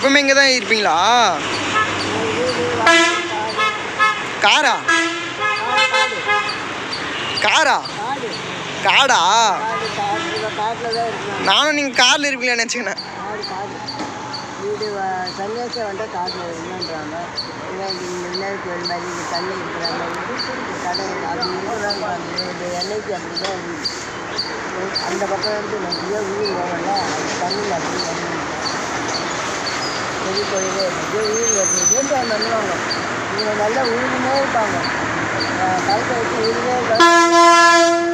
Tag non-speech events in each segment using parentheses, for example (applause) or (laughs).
எப்பவுமே இங்கே தான் இருப்பீங்களா? காரா? காரா? காடா? காட்டில் தான் இருக்கணும் நானும் நீங்கள் காரில் இருப்பீங்களான்னு நினச்சிக்கினேன். காடு காடு வீடு சன்னியாசம் வந்துட்டு காட்டில் என்னன்றாங்க இவன் இங்கே முன்னாடி கோயில் மாதிரி இங்கே தண்ணி இருக்கிற மாதிரி இந்த கடை அப்படி இருக்கிறாங்க பாருங்க. எண்ணெய்க்கு அப்படி தான் அந்த பக்கம் வந்து நிறைய உயிர் போகல அந்த தண்ணியில் அப்படி தண்ணி பெரிய கோயிலே நிறைய உயிர் வருது விவசாயம் பண்ணுவாங்க இவங்க நல்லா உயிரினே இருப்பாங்க. கலக்க வச்சு உயிரினே இருப்பாங்க.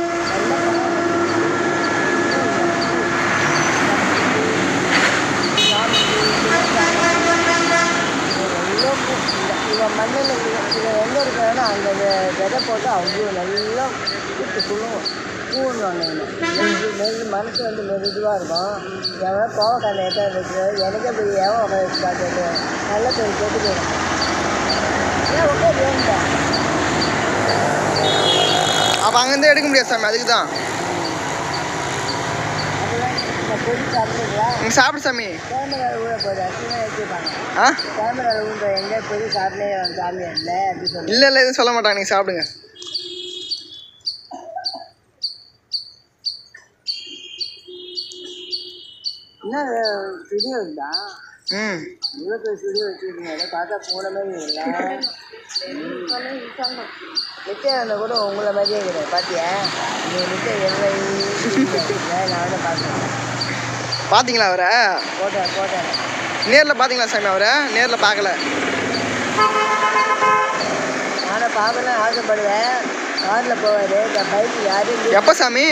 இவன் மண்ணில் இவன் எங்கே இருக்கிறானோ அந்த விதை போட்டு அவ்வளோ நல்லா கூட்டு சொல்லுவோம் நெல் நெல் மனசு வந்து மெதுவாக இருக்கும். எவனோ கோவக்காய் நேட்டாக இருக்கு எனக்கே போய் ஏன் வச்சு பார்த்துட்டு நல்ல பேர் கேட்டு போயிடும் ஏன் உட்கார் வேண்டாம் அப்போ அங்கேருந்து எடுக்க முடியாது சாமி அதுக்கு தான் சாப்பிடு சாமி. இல்லை இல்லை எதுவும் சொல்ல மாட்டாங்க. நீங்கள் சாப்பிடுங்க. என்ன ஸ்டுடியோ இருந்தா ம். இவ்வளோ பெரிய ஸ்டுடியோ வச்சுருக்கீங்க பார்த்தா போன மாதிரி இல்லை நித்யானந்த கூட உங்களை மாதிரியே இருக்கிறேன் பார்த்தியா நீ எல்லை நான் வந்து பார்க்குறேன் பார்த்தீங்களா அவரை? போட்டேன் போட்டேன். நேரில் பார்த்தீங்களா சாமி அவரை? நேரில் பார்க்கல. நானும் பார்க்கலாம் ஆசைப்படுவேன். காரில் போவார். பைக்கு யாரும். எப்போ சாமி?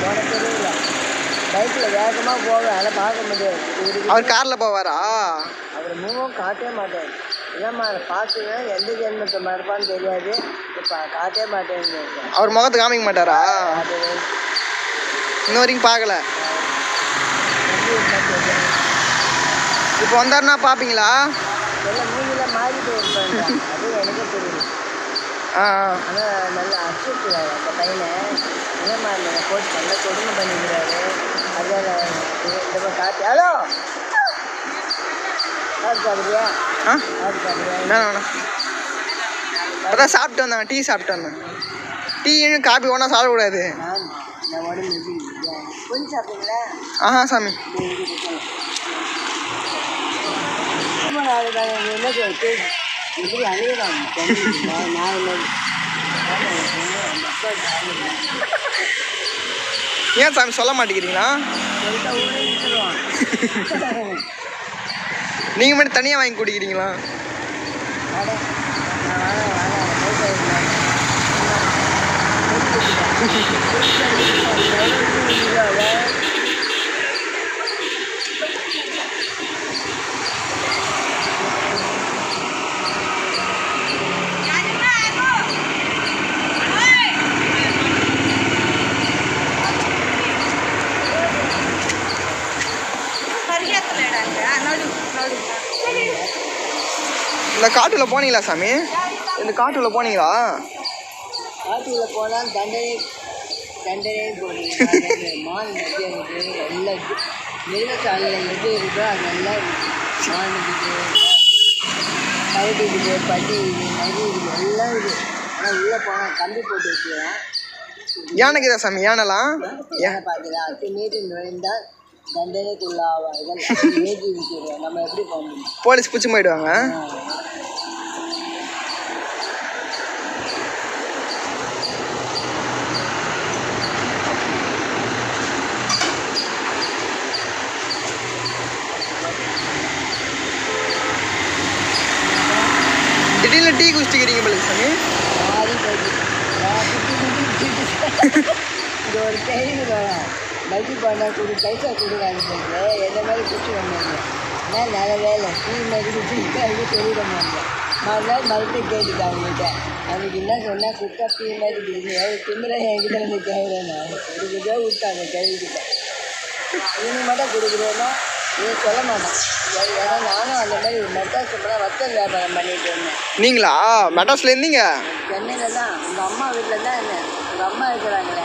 போன பைக்கில் வேகமாக போவேன். அதெல்லாம் பார்க்க முடியாது. அவர் காரில் போவாரா? அவர் முகம் காட்டவே மாட்டார். இல்லைம்மா அதை பார்த்துங்க எந்த ஜென்மத்தை மறுப்பான்னு தெரியாது. இப்போ காட்டவே மாட்டேன்னு அவர் முகத்தை காமிக்க மாட்டாரா? இன்ன வரைக்கும் பார்க்கல. இப்போ வந்தாருன்னா பார்ப்பீங்களா? எல்லாம் மூஞ்சிலாம் மாறி போயிருப்பாங்க. (laughs) அது எனக்கே தெரியும். ஆனால் நல்லா அச்சுறுத்துறாரு அந்த பையனை. இல்லைம்மா இந்த போட்டு நல்லா கொடுமை பண்ணிக்கிறாரு அதான் இந்த மாதிரி காட்டி ஹலோ சாப்பிடுறியா ஆ. வேணாம் அதான் சாப்பிட்டு வந்தாங்க டீ சாப்பிட்டு வந்தேன். டீ காபி ஒன்றா சாப்பிடக்கூடாது. ஆஹா சாமி. என்ன (laughs) ஏன் சாமி சொல்ல மாட்டேங்கிறீங்களா? (laughs) நீங்கள் மட்டும் தனியாக வாங்கி குடிக்கிறீங்களா? அட, (laughs) இந்த காட்டுல போனீங்களா சாமி? இந்த காட்டுல போனீங்களா? காட்டுக்குள்ள போனால் தண்டனை தண்டனை மான் எல்லாம் மிருகசாலையில் எது இருக்கோ அது நல்லா இருக்கு. மான் இருக்குது கரடி இருக்குது பட்டி இருக்குது நரி இருக்குது எல்லாம் இருக்குது. ஆனால் உள்ளே போனால் கம்பி போட்டு வச்சுக்கிறேன் யானைக்கு தான் சாமி யானைலாம்? ஏன் பார்க்குறேன் அத்து மீறி நுழைந்தால் தண்டனைக்குள்ளாவார்கள். ஏற்றி விட்டுருவோம் நம்ம எப்படி போக முடியும்? போலீஸ் பிடிச்சி போயிடுவாங்க திடீர்னு டீ குடிச்சிக்கிறீங்க போல சாமி. இங்க ஒரு கேள்வி மதி பண்ண கொடு பைசா கொடுக்காது போயிட்டு எந்த மாதிரி குச்சி வந்தாங்க நான் நல்ல வேலை. டீ மாதிரி குடிச்சு சொல்லிட மாட்டேன் மறுநாள் மறுபடியும் கேட்டுட்டேன் அவங்ககிட்ட. அவனுக்கு என்ன சொன்னால் குக்கா டீ மாதிரி குடிச்சு திமிர என்கிட்ட வந்து கேட்குறேன் நான் கொடுக்குறதோ விட்டாங்க கேள்விக்கிட்ட. இவனுக்கு மட்டும் கொடுக்குறேன்னா இவன் சொல்ல மாட்டான். ஏன்னா நானும் அந்த மாதிரி மெட்ராஸ் வத்தல் வியாபாரம் பண்ணிட்டு இருந்தேன். நீங்களா? மெட்ராஸ்ல இருந்தீங்க? சென்னையில் தான் உங்கள் அம்மா வீட்டில் தான் என்ன உங்கள் அம்மா இருக்கிறாங்களே